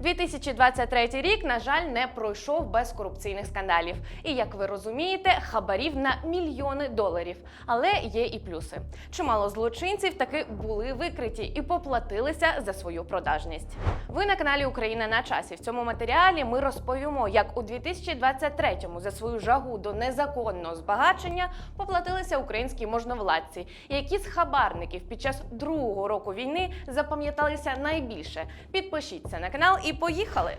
2023 рік, на жаль, не пройшов без корупційних скандалів. І як ви розумієте, хабарів на мільйони доларів. Але є і плюси. Чимало злочинців таки були викриті і поплатилися за свою продажність. Ви на каналі Україна на часі. В цьому матеріалі ми розповімо, як у 2023-му за свою жагу до незаконного збагачення поплатилися українські можновладці, які з хабарників під час другого року війни запам'яталися найбільше. Підпишіться на канал і поїхали!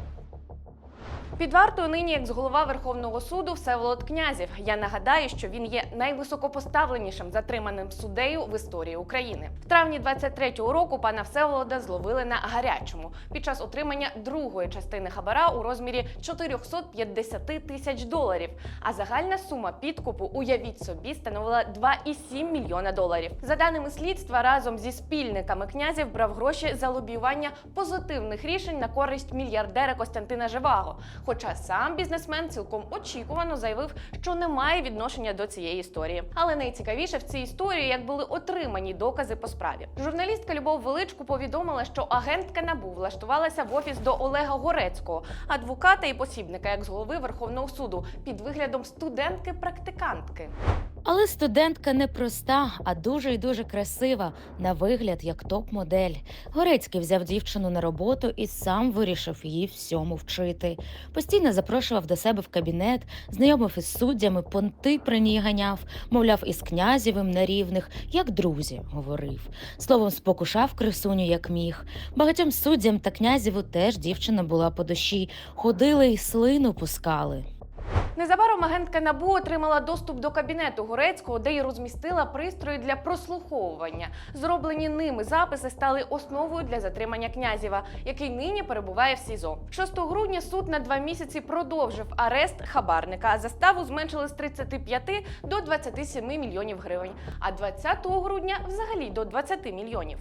Під вартою нині екс-голова Верховного суду Всеволод Князів. Я нагадаю, що він є найвисокопоставленішим затриманим суддею в історії України. В травні 23-го року пана Всеволода зловили на гарячому під час отримання другої частини хабара у розмірі 450 тисяч доларів. А загальна сума підкупу, уявіть собі, становила 2,7 мільйона доларів. За даними слідства, разом зі спільниками князів брав гроші за лобіювання позитивних рішень на користь мільярдера Костянтина Живаго. Хоча сам бізнесмен цілком очікувано заявив, що не має відношення до цієї історії. Але найцікавіше в цій історії, як були отримані докази по справі. Журналістка Любов Величку повідомила, що агентка НАБУ влаштувалася в офіс до Олега Горецького, адвоката і посібника як з голови Верховного суду, під виглядом студентки-практикантки. Але студентка не проста, а дуже і дуже красива, на вигляд як топ-модель. Горецький взяв дівчину на роботу і сам вирішив її всьому вчити. Постійно запрошував до себе в кабінет, знайомив із суддями, понти при ній ганяв, мовляв, із князєвим на рівних, як друзі, говорив. Словом, спокушав красуню, як міг. Багатьом суддям та князєву теж дівчина була по душі, ходили й слину пускали. Незабаром агентка НАБУ отримала доступ до кабінету Горецького, де й розмістила пристрої для прослуховування. Зроблені ними записи стали основою для затримання князєва, який нині перебуває в СІЗО. 6 грудня суд на два місяці продовжив арест хабарника. Заставу зменшили з 35 до 27 мільйонів гривень. А 20 грудня взагалі до 20 мільйонів.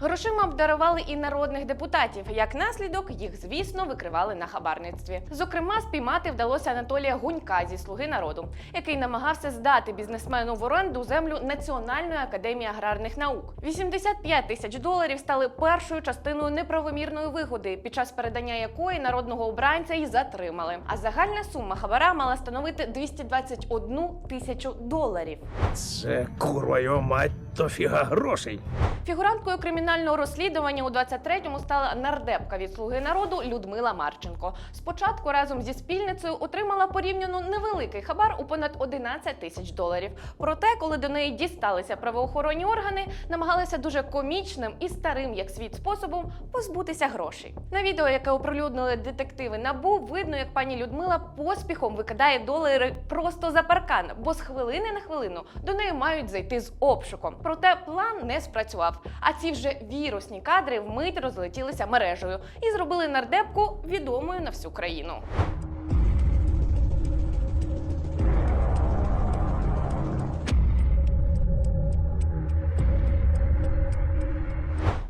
Грошима обдарували і народних депутатів. Як наслідок, їх, звісно, викривали на хабарництві. Зокрема, спіймати вдалося Анатолія Гунька зі Слуги народу, який намагався здати бізнесмену в оренду землю Національної академії аграрних наук. 85 тисяч доларів стали першою частиною неправомірної вигоди, під час передання якої народного обранця і затримали. А загальна сума хабара мала становити 221 тисячу доларів. Це курва мать, то фіга грошей. Фігуранткою кримінального розслідування у 23-му стала нардепка від слуги народу Людмила Марченко. Спочатку разом зі спільницею отримала порівняно невеликий хабар у понад 11 тисяч доларів. Проте, коли до неї дісталися правоохоронні органи, намагалися дуже комічним і старим як світ способом позбутися грошей. На відео, яке оприлюднили детективи набу, видно, як пані Людмила поспіхом викидає долари просто за паркан, бо з хвилини на хвилину до неї мають зайти з обшуком. Проте план не спрацював. А ці вже вірусні кадри вмить розлетілися мережею і зробили нардепку відомою на всю країну.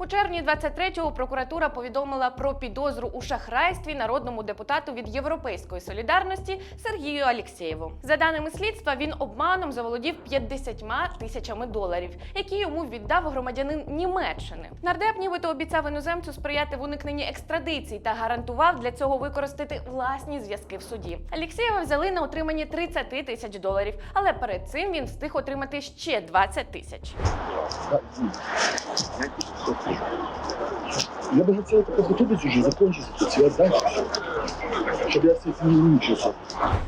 Червні 23-го прокуратура повідомила про підозру у шахрайстві народному депутату від Європейської солідарності Сергію Алєксєєву. За даними слідства, він обманом заволодів 50 тисячами доларів, які йому віддав громадянин Німеччини. Нардеп нібито обіцяв іноземцю сприяти в уникненні екстрадиції та гарантував для цього використати власні зв'язки в суді. Алєксєєва взяли на отриманні 30 тисяч доларів, але перед цим він встиг отримати ще 20 тисяч. Я бы хотел это подготовить уже, закончить это все, отдать Чтобы я этим не.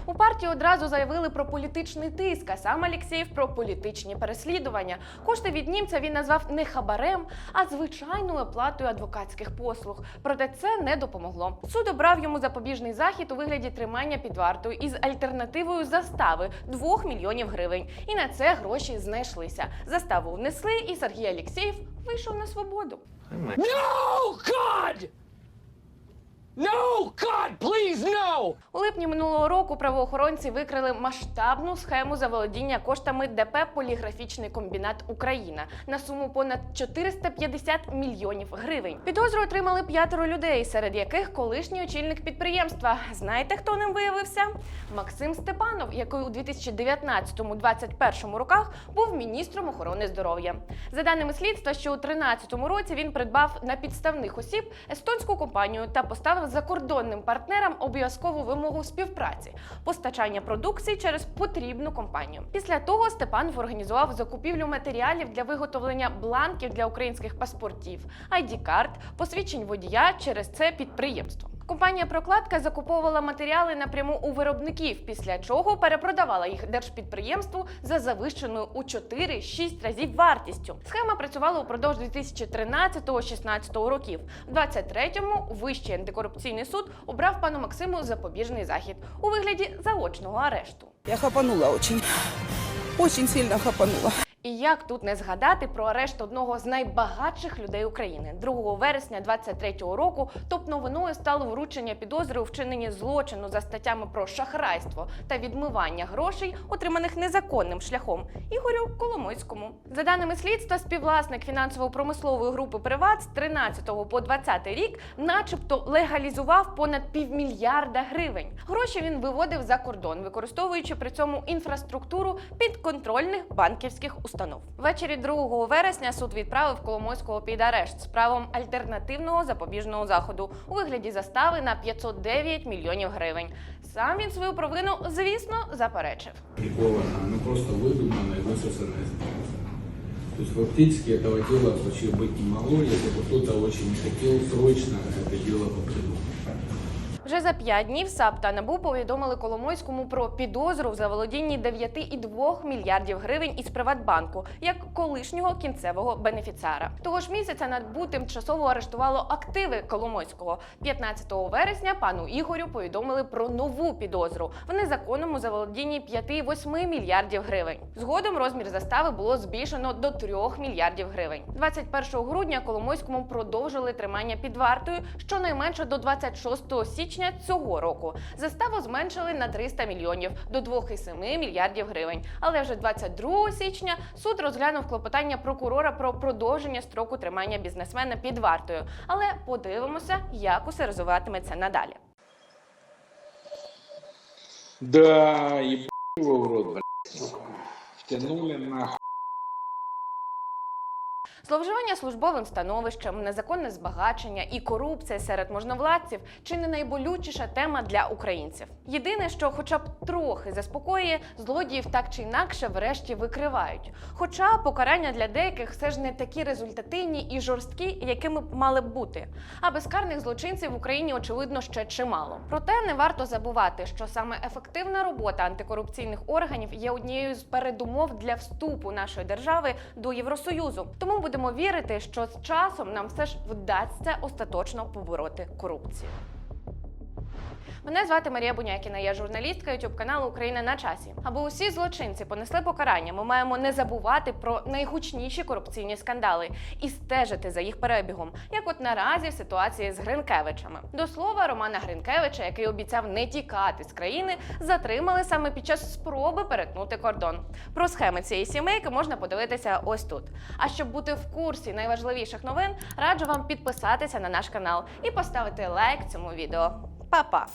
У партії одразу заявили про політичний тиск, а сам Алєксєєв про політичні переслідування. Кошти від німця він назвав не хабарем, а звичайною оплатою адвокатських послуг. Проте це не допомогло. Суд обрав йому запобіжний захід у вигляді тримання під вартою із альтернативою застави 2 мільйонів гривень. І на це гроші знайшлися. Заставу внесли, і Сергій Алєксєєв вийшов на свободу. No! God, please, no! У липні минулого року правоохоронці викрили масштабну схему заволодіння коштами ДП Поліграфічний комбінат Україна на суму понад 450 мільйонів гривень. Підозру отримали п'ятеро людей, серед яких колишній очільник підприємства. Знаєте, хто ним виявився? Максим Степанов, який у 2019-2021 роках був міністром охорони здоров'я. За даними слідства, що у 2013 році він придбав на підставних осіб естонську компанію та поставив закордонним партнерам обов'язкову вимогу співпраці постачання продукції через потрібну компанію. Після того Степанов організував закупівлю матеріалів для виготовлення бланків для українських паспортів, id карт посвідчень водія через це підприємство. Компанія Прокладка закуповувала матеріали напряму у виробників, після чого перепродавала їх держпідприємству за завищеною у 4-6 разів вартістю. Схема працювала упродовж 2013-16 років. В 23-му Вищий антикорупційний суд обрав пану Максиму запобіжний захід у вигляді заочного арешту. Я хапанула очень. Очень сильно хапанула. І як тут не згадати про арешт одного з найбагатших людей України 2 вересня 23-го року. Топ новиною стало вручення підозри у вчиненні злочину за статтями про шахрайство та відмивання грошей, отриманих незаконним шляхом Ігорю Коломойському. За даними слідства, співвласник фінансово-промислової групи Приват з 13 по 20 рік, начебто, легалізував понад півмільярда гривень. Гроші він виводив за кордон, використовуючи при цьому інфраструктуру підконтрольних банківських установ Ввечері 2 вересня суд відправив Коломойського під арешт з правом альтернативного запобіжного заходу у вигляді застави на 509 мільйонів гривень. Сам він свою провину, звісно, заперечив. приковано, оно просто выдумано и высосано из пальца. То есть фактически этого дела вообще быть не могло, если бы кто-то очень хотел срочно это дело попридумать. Вже за п'ять днів САП та НАБУ повідомили Коломойському про підозру в заволодінні 9,2 мільярдів гривень із Приватбанку як колишнього кінцевого бенефіціара. Того ж місяця НАБУ тимчасово арештувало активи Коломойського. 15 вересня пану Ігорю повідомили про нову підозру в незаконному заволодінні 5,8 мільярдів гривень. Згодом розмір застави було збільшено до 3 мільярдів гривень. 21 грудня Коломойському продовжили тримання під вартою щонайменше до 26 січня цього року. Заставу зменшили на 300 мільйонів до 2,7 мільярдів гривень. Але вже 22 січня суд розглянув клопотання прокурора про продовження строку тримання бізнесмена під вартою. Але подивимося, як усе розвиватиметься надалі. Да, блядь. Втянули нахуй. Зловживання службовим становищем, незаконне збагачення і корупція серед можновладців чи не найболючіша тема для українців. Єдине, що хоча б трохи заспокоює, злодіїв так чи інакше врешті викривають. Хоча покарання для деяких все ж не такі результативні і жорсткі, якими б мали б бути. А безкарних злочинців в Україні очевидно ще чимало. Проте не варто забувати, що саме ефективна робота антикорупційних органів є однією з передумов для вступу нашої держави до Євросоюзу. Тому будемо вірити, що з часом нам все ж вдасться остаточно побороти корупцію. Мене звати Марія Бунякіна, я журналістка youtube каналу Україна на часі. Аби усі злочинці понесли покарання, ми маємо не забувати про найгучніші корупційні скандали і стежити за їх перебігом, як от наразі в ситуації з Гринкевичами. До слова, Романа Гринкевича, який обіцяв не тікати з країни, затримали саме під час спроби перетнути кордон. Про схеми цієї сімейки можна подивитися ось тут. А щоб бути в курсі найважливіших новин, раджу вам підписатися на наш канал і поставити лайк цьому відео. Па-па!